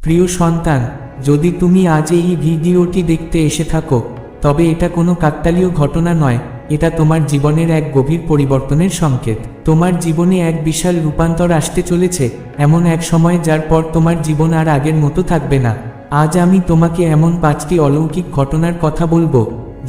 প্রিয় সন্তান, যদি তুমি আজ এই ভিডিওটি দেখতে এসে থাকো, তবে এটা কোনো কাকতালীয় ঘটনা নয়, এটা তোমার জীবনের এক গভীর পরিবর্তনের সংকেত। তোমার জীবনে এক বিশাল রূপান্তর আসতে চলেছে, এমন এক সময় যার পর তোমার জীবন আর আগের মতো থাকবে না। আজ আমি তোমাকে এমন পাঁচটি অলৌকিক ঘটনার কথা বলব,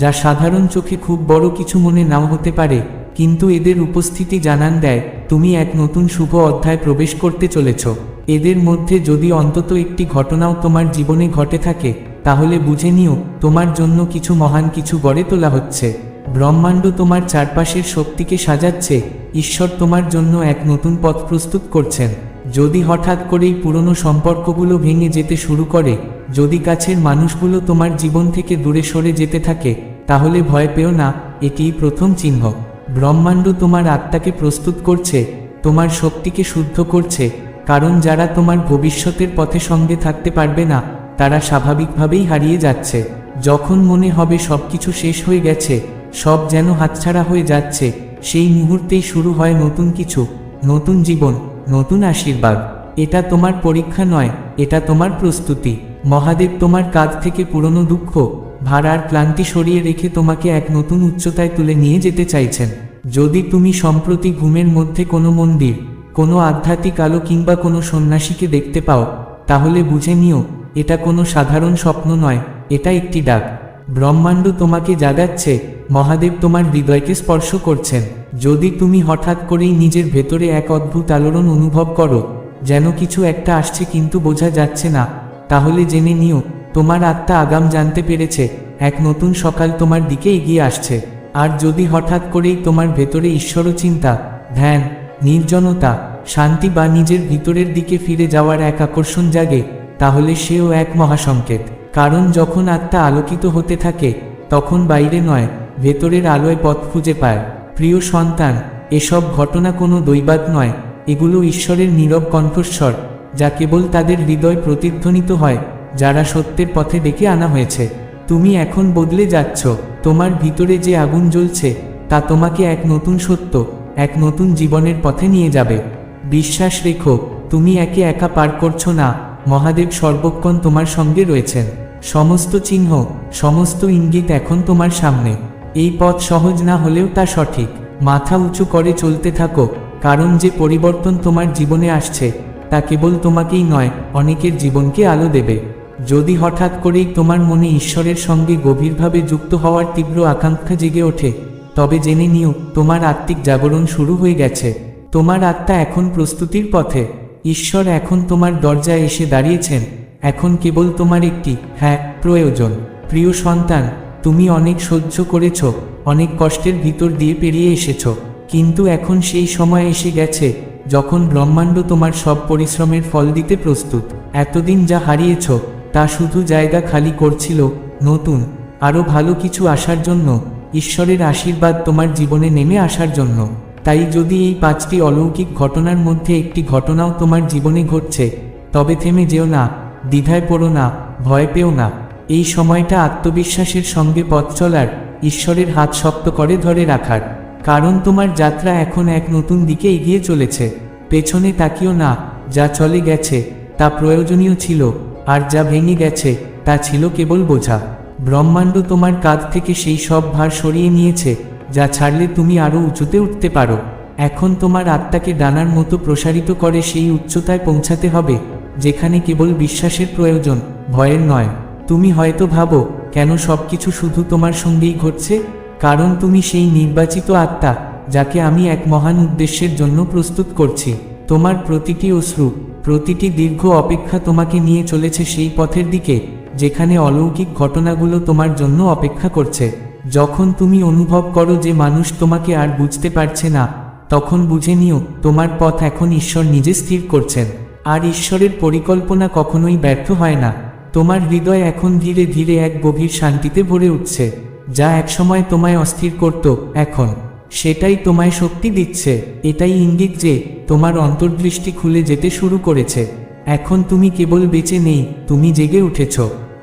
যা সাধারণ চোখে খুব বড় কিছু মনে নাও হতে পারে, কিন্তু এদের উপস্থিতি জানান দেয় তুমি এক নতুন শুভ অধ্যায় প্রবেশ করতে চলেছ। এদের মধ্যে যদি অন্তত একটি ঘটনাও তোমার জীবনে ঘটে থাকে, তাহলে বুঝে নিও, তোমার জন্য কিছু মহান কিছু গড়ে তোলা হচ্ছে। ব্রহ্মাণ্ড তোমার চারপাশের শক্তিকে সাজাচ্ছে, ঈশ্বর তোমার জন্য এক নতুন পথ প্রস্তুত করছেন। যদি হঠাৎ করেই পুরনো সম্পর্কগুলো ভেঙে যেতে শুরু করে, যদি কাছের মানুষগুলো তোমার জীবন থেকে দূরে সরে যেতে থাকে, তাহলে ভয় পেও না, এটিই প্রথম চিহ্ন। ব্রহ্মাণ্ড তোমার আত্মাকে প্রস্তুত করছে, তোমার শক্তিকে শুদ্ধ করছে, কারণ যারা তোমার ভবিষ্যতের পথে সঙ্গে থাকতে পারবে না, তারা স্বাভাবিকভাবেই হারিয়ে যাচ্ছে। যখন মনে হবে সবকিছু শেষ হয়ে গেছে, সব যেন হাতছাড়া হয়ে যাচ্ছে, সেই মুহূর্তেই শুরু হয় নতুন কিছু, নতুন জীবন, নতুন আশীর্বাদ। এটা তোমার পরীক্ষা নয়, এটা তোমার প্রস্তুতি। মহাদেব তোমার কাঁধ থেকে পুরনো দুঃখ ভাড়ার ক্লান্তি সরিয়ে রেখে তোমাকে এক নতুন উচ্চতায় তুলে নিয়ে যেতে চাইছেন। যদি তুমি সম্প্রতি ঘুমের মধ্যে কোনো মন্দির, কোনো আধ্যাত্মিক আলো কিংবা কোনো সন্ন্যাসীকে দেখতে পাও, তাহলে বুঝে নিও, এটা কোনো সাধারণ স্বপ্ন নয়, এটা একটি ডাক। ব্রহ্মাণ্ড তোমাকে জাগাচ্ছে, মহাদেব তোমার হৃদয়কে স্পর্শ করছেন। যদি তুমি হঠাৎ করেই নিজের ভেতরে এক অদ্ভুত আলোড়ন অনুভব করো, যেন কিছু একটা আসছে কিন্তু বোঝা যাচ্ছে না, তাহলে জেনে নিও তোমার আত্মা আগাম জানতে পেরেছে, এক নতুন সকাল তোমার দিকে এগিয়ে আসছে। আর যদি হঠাৎ করেই তোমার ভেতরে ঈশ্বর চিন্তা, ধ্যান, নির্জনতা, শান্তি বা নিজের ভিতরের দিকে ফিরে যাওয়ার এক আকর্ষণ জাগে, তাহলে সেও এক মহাসংকেত। কারণ যখন আত্মা আলোকিত হতে থাকে, তখন বাইরে নয়, ভেতরের আলোয় পথ খুঁজে পায়। প্রিয় সন্তান, এসব ঘটনা কোনো দৈবাত নয়, এগুলো ঈশ্বরের নীরব কণ্ঠস্বর, যা কেবল তাদের হৃদয় প্রতিধ্বনিত হয়। যারা সত্যের পথে ডেকে আনা হয়েছে, তুমি এখন বদলে যাচ্ছ। তোমার ভিতরে যে আগুন জ্বলছে, তা তোমাকে এক নতুন সত্য, এক নতুন জীবনের পথে নিয়ে যাবে। বিশ্বাস রেখো, তুমি একে একা পার করছ না। মহাদেব সর্বক্ষণ তোমার সঙ্গে রয়েছেন। সমস্ত চিহ্ন, সমস্ত ইঙ্গিত এখন তোমার সামনে। এই পথ সহজ না হলেও তা সঠিক। মাথা উঁচু করে চলতে থাকো, কারণ যে পরিবর্তন তোমার জীবনে আসছে, তা কেবল তোমাকেই নয়, অনেকের জীবনকে আলো দেবে। যদি হঠাৎ করেই তোমার মনে ঈশ্বরের সঙ্গে গভীরভাবে যুক্ত হওয়ার তীব্র আকাঙ্ক্ষা জেগে ওঠে, তবে জেনে নিও, তোমার আত্মিক জাগরণ শুরু হয়ে গেছে। তোমার আত্মা এখন প্রস্তুতির পথে। ঈশ্বর এখন তোমার দরজায় এসে দাঁড়িয়েছেন। এখন কেবল তোমার একটি হ্যাঁ প্রয়োজন। প্রিয় সন্তান, তুমি অনেক সহ্য করেছ, অনেক কষ্টের ভিতর দিয়ে পেরিয়ে এসেছ। কিন্তু এখন সেই সময় এসে গেছে, যখন ব্রহ্মাণ্ড তোমার সব পরিশ্রমের ফল দিতে প্রস্তুত। এতদিন যা হারিয়েছ তা শুধু জায়গা খালি করছিল, নতুন আরও ভালো কিছু আসার জন্য, ঈশ্বরের আশীর্বাদ তোমার জীবনে নেমে আসার জন্য। তাই যদি এই পাঁচটি অলৌকিক ঘটনার মধ্যে একটি ঘটনাও তোমার জীবনে ঘটছে, তবে থেমে যেও না, দ্বিধায় পড়ো না, ভয় পেও না। এই সময়টা আত্মবিশ্বাসের সঙ্গে পথ চলার, ঈশ্বরের হাত শক্ত করে ধরে রাখার। কারণ তোমার যাত্রা এখন এক নতুন দিকে এগিয়ে চলেছে। পেছনে তাকিও না, যা চলে গেছে, তা প্রয়োজনীয় ছিল। আর যা ভেঙে গেছে, তা ছিল কেবল বোঝা। ব্রহ্মাণ্ড তোমার কাঁধ থেকে সেই সব ভার সরিয়ে নিয়েছে, যা ছাড়লে তুমি আরও উঁচুতে উঠতে পারো। এখন তোমার আত্মাকে ডানার মতো প্রসারিত করে সেই উচ্চতায় পৌঁছাতে হবে, যেখানে কেবল বিশ্বাসের প্রয়োজন, ভয়ের নয়। তুমি হয়তো ভাবো, কেন সবকিছু শুধু তোমার সঙ্গেই ঘটছে? কারণ তুমি সেই নির্বাচিত আত্মা, যাকে আমি এক মহান উদ্দেশ্যের জন্য প্রস্তুত করছি। তোমার প্রতিটি অশ্রু প্রতিটি দীর্ঘ অপেক্ষা তোমাকে নিয়ে চলেছে সেই পথের দিকে, যেখানে অলৌকিক ঘটনাগুলো তোমার জন্য অপেক্ষা করছে। যখন তুমি অনুভব করো যে মানুষ তোমাকে আর বুঝতে পারছে না, তখন বুঝে নিও, তোমার পথ এখন ঈশ্বর নিজে স্থির করছেন। আর ঈশ্বরের পরিকল্পনা কখনোই ব্যর্থ হয় না। তোমার হৃদয় এখন ধীরে ধীরে এক গভীর শান্তিতে ভরে উঠছে, যা একসময় তোমায় অস্থির করত, এখন সেটাই তোমায় শক্তি দিচ্ছে। এটাই ইঙ্গিত যে, তোমার অন্তর্দৃষ্টি খুলে যেতে শুরু করেছে। এখন তুমি কেবল বেঁচে নেই, তুমি জেগে উঠেছ।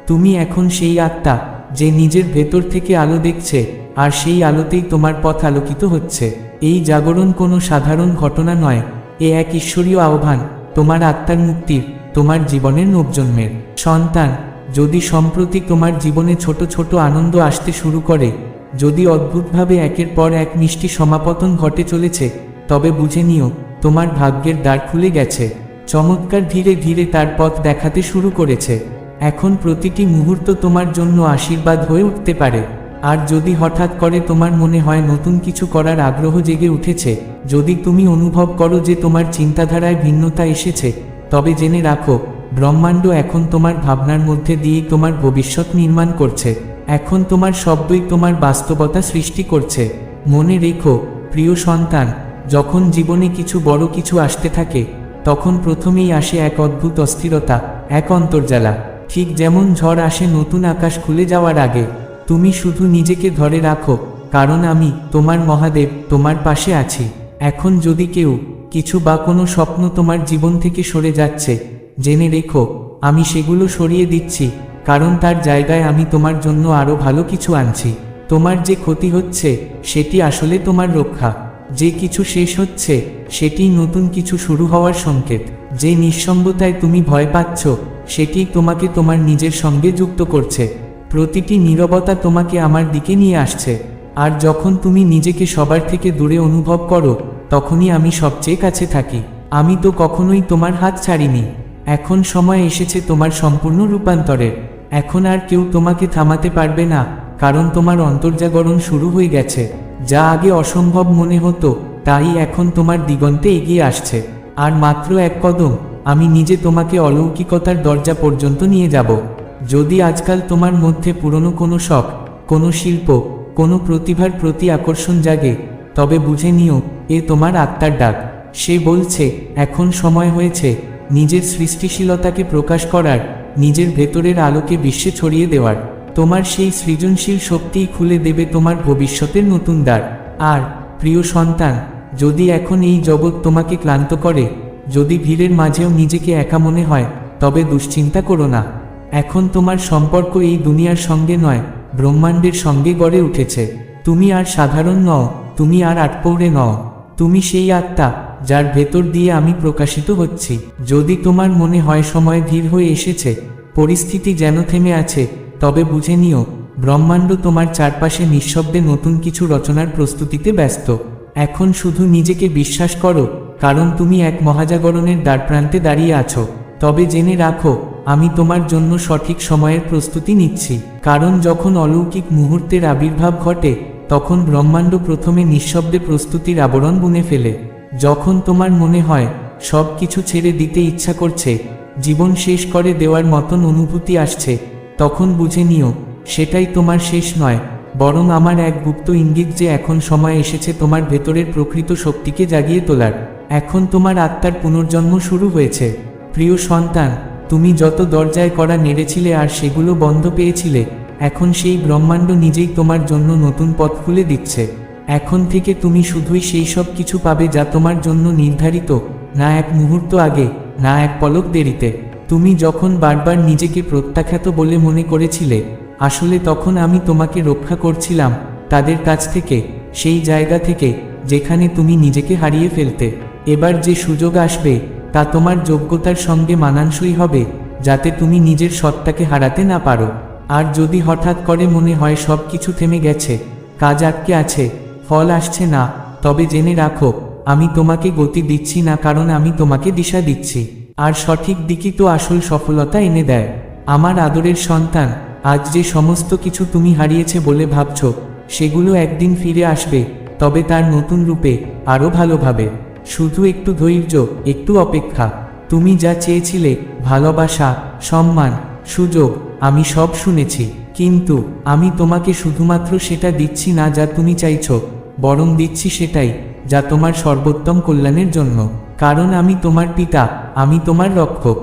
তুমি এখন সেই আত্মা, যে নিজের ভেতর থেকে আলো দেখছে, আর সেই আলোতেই তোমার পথ আলোকিত হচ্ছে। এই জাগরণ কোনো সাধারণ ঘটনা নয়, এ এক ঈশ্বরীয় আহ্বান, তোমার আত্মার মুক্তির, তোমার জীবনের নবজন্মের সন্তান, যদি সম্প্রতি তোমার জীবনে ছোট ছোট আনন্দ আসতে শুরু করে যদি অদ্ভুতভাবে একের পর এক মিষ্টি সমাপতন ঘটে চলেছে, তবে বুঝে নিও, তোমার ভাগ্যের দ্বার খুলে গেছে। চমৎকার ধীরে ধীরে তার পথ দেখাতে শুরু করেছে। এখন প্রতিটি মুহূর্ত তোমার জন্য আশীর্বাদ হয়ে উঠতে পারে। আর যদি হঠাৎ করে তোমার মনে হয় নতুন কিছু করার আগ্রহ জেগে উঠেছে, যদি তুমি অনুভব করো যে তোমার চিন্তাধারায় ভিন্নতা এসেছে, তবে জেনে রাখো, ব্রহ্মাণ্ড এখন তোমার ভাবনার মধ্যে দিয়েই তোমার ভবিষ্যৎ নির্মাণ করছে। এখন তোমার শব্দই তোমার বাস্তবতা সৃষ্টি করছে। মনে রেখো, প্রিয় সন্তান, যখন জীবনে কিছু বড় কিছু আসতে থাকে, তখন প্রথমেই আসে এক অদ্ভুত অস্থিরতা, এক অন্তর্জালা ঠিক যেমন ঝড় আসে নতুন আকাশ খুলে যাওয়ার আগে। তুমি শুধু নিজেকে ধরে রাখো, কারণ আমি, তোমার মহাদেব, তোমার পাশে আছি। এখন যদি কেউ, কিছু বা কোনো স্বপ্ন তোমার জীবন থেকে সরে যাচ্ছে, জেনে রেখো, আমি সেগুলো সরিয়ে দিচ্ছি। কারণ তার জায়গায় আমি তোমার জন্য আরও ভালো কিছু আনছি। তোমার যে ক্ষতি হচ্ছে, সেটি আসলে তোমার রক্ষা। যে কিছু শেষ হচ্ছে, সেটি নতুন কিছু শুরু হওয়ার সংকেত। যে নিঃসঙ্গতায় তুমি ভয় পাচ্ছ, সেটি তোমাকে তোমার নিজের সঙ্গে যুক্ত করছে। প্রতিটি নীরবতা তোমাকে আমার দিকে নিয়ে আসছে। আর যখন তুমি নিজেকে সবার থেকে দূরে অনুভব করো, তখনই আমি সবচেয়ে কাছে থাকি। আমি তো কখনোই তোমার হাত ছাড়িনি। এখন সময় এসেছে তোমার সম্পূর্ণ রূপান্তরের। এখন আর কেউ তোমাকে থামাতে পারবে না, কারণ তোমার অন্তর্জাগরণ শুরু হয়ে গেছে। যা আগে অসম্ভব মনে হতো, তাই এখন তোমার দিগন্তে এগিয়ে আসছে। আর মাত্র এক কদম, আমি নিজে তোমাকে অলৌকিকতার দরজা পর্যন্ত নিয়ে যাব। যদি আজকাল তোমার মধ্যে পুরনো কোনো শখ, কোনো শিল্প, কোনো প্রতিভার প্রতি আকর্ষণ জাগে, তবে বুঝে নিও, এ তোমার আত্মার ডাক। সে বলছে, এখন সময় হয়েছে, নিজের সৃষ্টিশীলতাকে প্রকাশ করার। নিজের ভেতরের আলোকে বিশ্বে ছড়িয়ে দেওয়ার। তোমার সেই সৃজনশীল শক্তিই খুলে দেবে তোমার ভবিষ্যতের নতুন দ্বার। আর, প্রিয় সন্তান, যদি এখন এই জগৎ তোমাকে ক্লান্ত করে, যদি ভিড়ের মাঝেও নিজেকে একা মনে হয়, তবে দুশ্চিন্তা করো না। এখন তোমার সম্পর্ক এই দুনিয়ার সঙ্গে নয়, ব্রহ্মাণ্ডের সঙ্গে গড়ে উঠেছে। তুমি আর সাধারণ নও, তুমি আর আটপৌরে নও। তুমি সেই আত্মা যার ভেতর দিয়ে আমি প্রকাশিত হচ্ছি। যদি তোমার মনে হয় সময় ধীর হয়ে এসেছে, পরিস্থিতি যেন থেমে আছে, তবে বুঝে নিও, ব্রহ্মাণ্ড তোমার চারপাশে নিঃশব্দে নতুন কিছু রচনার প্রস্তুতিতে ব্যস্ত। এখন শুধু নিজেকে বিশ্বাস করো, কারণ তুমি এক মহাজাগরণের দ্বারপ্রান্তে দাঁড়িয়ে আছো। তবে জেনে রাখো, আমি তোমার জন্য সঠিক সময়ের প্রস্তুতি নিচ্ছি। কারণ যখন অলৌকিক মুহূর্তের আবির্ভাব ঘটে, তখন ব্রহ্মাণ্ড প্রথমে নিঃশব্দে প্রস্তুতির আবরণ বুনে ফেলে। যখন তোমার মনে হয় সব কিছু ছেড়ে দিতে ইচ্ছা করছে, জীবন শেষ করে দেওয়ার মতন অনুভূতি আসছে, তখন বুঝে নিও, সেটাই তোমার শেষ নয়, বরং আমার এক গুপ্ত ইঙ্গিত যে এখন সময় এসেছে তোমার ভেতরের প্রকৃত শক্তিকে জাগিয়ে তোলার। এখন তোমার আত্মার পুনর্জন্ম শুরু হয়েছে। প্রিয় সন্তান, তুমি যত দরজায় করা নেড়েছিলে আর সেগুলো বন্ধ পেয়েছিলে, এখন সেই ব্রহ্মাণ্ড নিজেই তোমার জন্য নতুন পথ খুলে দিচ্ছে। এখন থেকে তুমি শুধুই সেই সব কিছু পাবে যা তোমার জন্য নির্ধারিত, না এক মুহূর্ত আগে, না এক পলক দেরিতে। তুমি যখন বারবার নিজেকে প্রত্যাখ্যাত বলে মনে করেছিলে, আসলে তখন আমি তোমাকে রক্ষা করছিলাম, তাদের কাছ থেকে, সেই জায়গা থেকে, যেখানে তুমি নিজেকে হারিয়ে ফেলতে। এবার যে সুযোগ আসবে, তা তোমার যোগ্যতার সঙ্গে মানানসই হবে, যাতে তুমি নিজের সত্তাকে হারাতে না পারো। আর যদি হঠাৎ করে মনে হয় সব কিছু থেমে গেছে, কাজ আটকে আছে ফল আসছে না, তবে জেনে রাখো, আমি তোমাকে গতি দিচ্ছি না কারণ আমি তোমাকে দিশা দিচ্ছি। আর সঠিক দিকই তো আসল সফলতা এনে দেয়। আমার আদরের সন্তান, আজ যে সমস্ত কিছু তুমি হারিয়েছে বলে ভাবছ, সেগুলো একদিন ফিরে আসবে, তবে তার নতুন রূপে আরও ভালোভাবে। শুধু একটু ধৈর্য, একটু অপেক্ষা। তুমি যা চেয়েছিলে, ভালোবাসা, সম্মান, সুযোগ, আমি সব শুনেছি। কিন্তু, আমি তোমাকে শুধুমাত্র সেটা দিচ্ছি না যা তুমি চাইছো। বরং দিচ্ছি সেটাই, যা তোমার সর্বোত্তম কল্যাণের জন্য। কারণ আমি তোমার পিতা, আমি তোমার রক্ষক।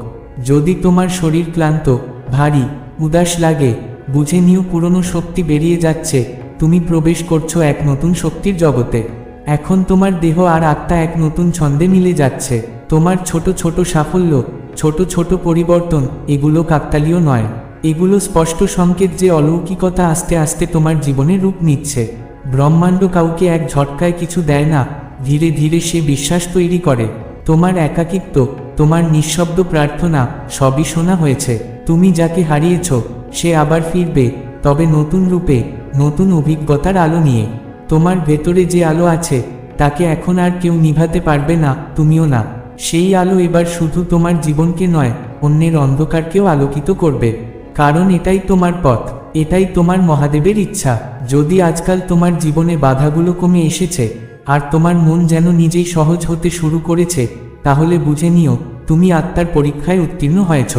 যদি তোমার শরীর ক্লান্ত, ভারী, উদাস লাগে, বুঝে নিও পুরনো শক্তি বেরিয়ে যাচ্ছে, তুমি প্রবেশ করছ এক নতুন শক্তির জগতে। এখন তোমার দেহ আর আত্মা এক নতুন ছন্দে মিলে যাচ্ছে। তোমার ছোট ছোট সাফল্য, ছোট ছোট পরিবর্তন, এগুলো কাকতালীয় নয়। এগুলো স্পষ্ট সংকেত যে অলৌকিকতা আস্তে আস্তে তোমার জীবনে রূপ নিচ্ছে। ব্রহ্মাণ্ড কাউকে এক ঝটকায় কিছু দেয় না, ধীরে ধীরে সে বিশ্বাস তৈরি করে, তোমার একাকিত্ব, তোমার নিঃশব্দ প্রার্থনা সবই শোনা হয়েছে, তুমি যাকে হারিয়েছ, সে আবার ফিরবে, তবে নতুন রূপে, নতুন অভিজ্ঞতার আলো নিয়ে, তোমার ভেতরে যে আলো আছে, তাকে এখন আর কেউ নিভাতে পারবে না, তুমিও না, সেই আলো এবার শুধু তোমার জীবনকে নয়, অন্যের অন্ধকারকেও আলোকিত করবে, কারণ এটাই তোমার পথ। এটাই তোমার মহাদেবের ইচ্ছা। যদি আজকাল তোমার জীবনে বাধাগুলো কমে এসেছে, আর তোমার মন যেন নিজেই সহজ হতে শুরু করেছে, তাহলে বুঝে নিও, তুমি আত্মার পরীক্ষায় উত্তীর্ণ হয়েছ।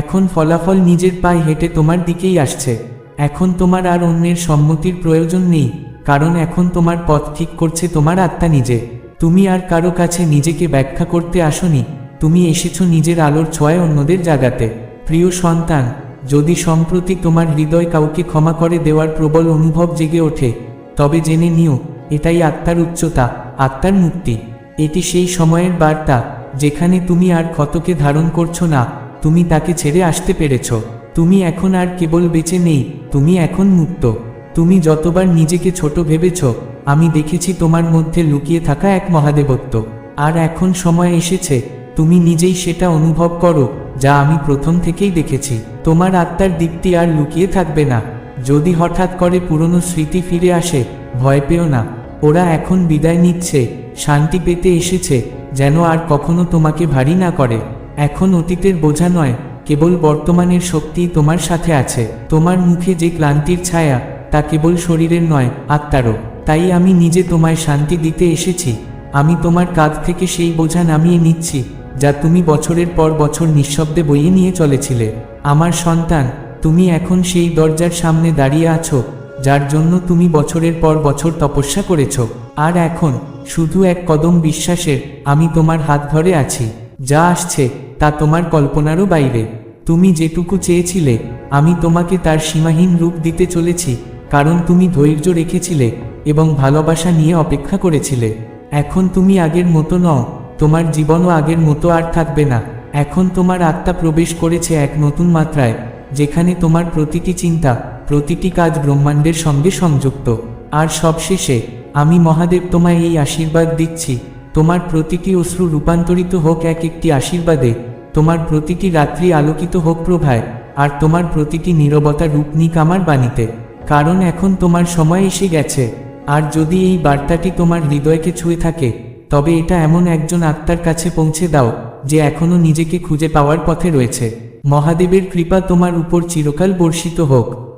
এখন ফলাফল নিজের পায়ে হেঁটে তোমার দিকেই আসছে। এখন তোমার আর অন্যের সম্মতির প্রয়োজন নেই, কারণ এখন তোমার পথ ঠিক করছে তোমার আত্মা নিজে। তুমি আর কারও কাছে নিজেকে ব্যাখ্যা করতে আসনি, তুমি এসেছ নিজের আলোর ছোঁয়ায় অন্যদের জাগাতে। প্রিয় সন্তান যদি সম্প্রতি তোমার হৃদয় কাউকে ক্ষমা করে দেওয়ার প্রবল অনুভব জেগে ওঠে, তবে জেনে নিও, এটাই আত্মার উচ্চতা, আত্মার মুক্তি। এটি সেই সময়ের বার্তা, যেখানে তুমি আর ক্ষতকে ধারণ করছ না, তুমি তাকে ছেড়ে আসতে পেরেছ। তুমি এখন আর কেবল বেঁচে নেই, তুমি এখন মুক্ত। তুমি যতবার নিজেকে ছোট ভেবেছ, আমি দেখেছি তোমার মধ্যে লুকিয়ে থাকা এক মহাদেবত্ব। আর এখন সময় এসেছে, তুমি নিজেই সেটা অনুভব করো যা আমি প্রথম থেকেই দেখেছি। তোমার আত্মার দিকটি আর লুকিয়ে থাকবে না। যদি হঠাৎ করে পুরনো স্মৃতি ফিরে আসে, ভয় পেও না। ওরা এখন বিদায় নিচ্ছে, শান্তি পেতে এসেছে, যেন আর কখনো তোমাকে ভারী না করে। এখন অতীতের বোঝা নয়, কেবল বর্তমানের শক্তি তোমার সাথে আছে। তোমার মুখে যে ক্লান্তির ছায়া, তা কেবল শরীরের নয়, আত্মারও। তাই আমি নিজে তোমায় শান্তি দিতে এসেছি। আমি তোমার কাঁধ থেকে সেই বোঝা নামিয়ে নিচ্ছি। যা তুমি বছরের পর বছর নিঃশব্দে বইয়ে নিয়ে চলেছিলে। আমার সন্তান, তুমি এখন সেই দরজার সামনে দাঁড়িয়ে আছো, যার জন্য তুমি বছরের পর বছর তপস্যা করেছ। আর এখন, শুধু এক কদম বিশ্বাসের, আমি তোমার হাত ধরে আছি। যা আসছে, তা তোমার কল্পনারও বাইরে। তুমি যেটুকু চেয়েছিলে, আমি তোমাকে তার সীমাহীন রূপ দিতে চলেছি, কারণ তুমি ধৈর্য রেখেছিলে এবং ভালোবাসা নিয়ে অপেক্ষা করেছিলে। এখন তুমি আগের মতো নও তোমার জীবনও আগের মতো আর থাকবে না। এখন তোমার আত্মা প্রবেশ করেছে এক নতুন মাত্রায়, যেখানে তোমার প্রতিটি চিন্তা, প্রতিটি কাজ ব্রহ্মাণ্ডের সঙ্গে সংযুক্ত। আর সবশেষে, আমি মহাদেব তোমায় এই আশীর্বাদ দিচ্ছি। তোমার প্রতিটি অশ্রু রূপান্তরিত হোক এক একটি আশীর্বাদে, তোমার প্রতিটি রাত্রি আলোকিত হোক প্রভায়, আর তোমার প্রতিটি নীরবতা রূপ নিক আমার বাণীতে। কারণ এখন তোমার সময় এসে গেছে। আর যদি এই বার্তাটি তোমার হৃদয়কে ছুঁয়ে থাকে তবে এটা এমন একজন আত্মার কাছে পৌঁছে দাও, যে এখনও নিজেকে খুঁজে পাওয়ার পথে রয়েছে। মহাদেবের কৃপা তোমার উপর চিরকাল বর্ষিত হোক।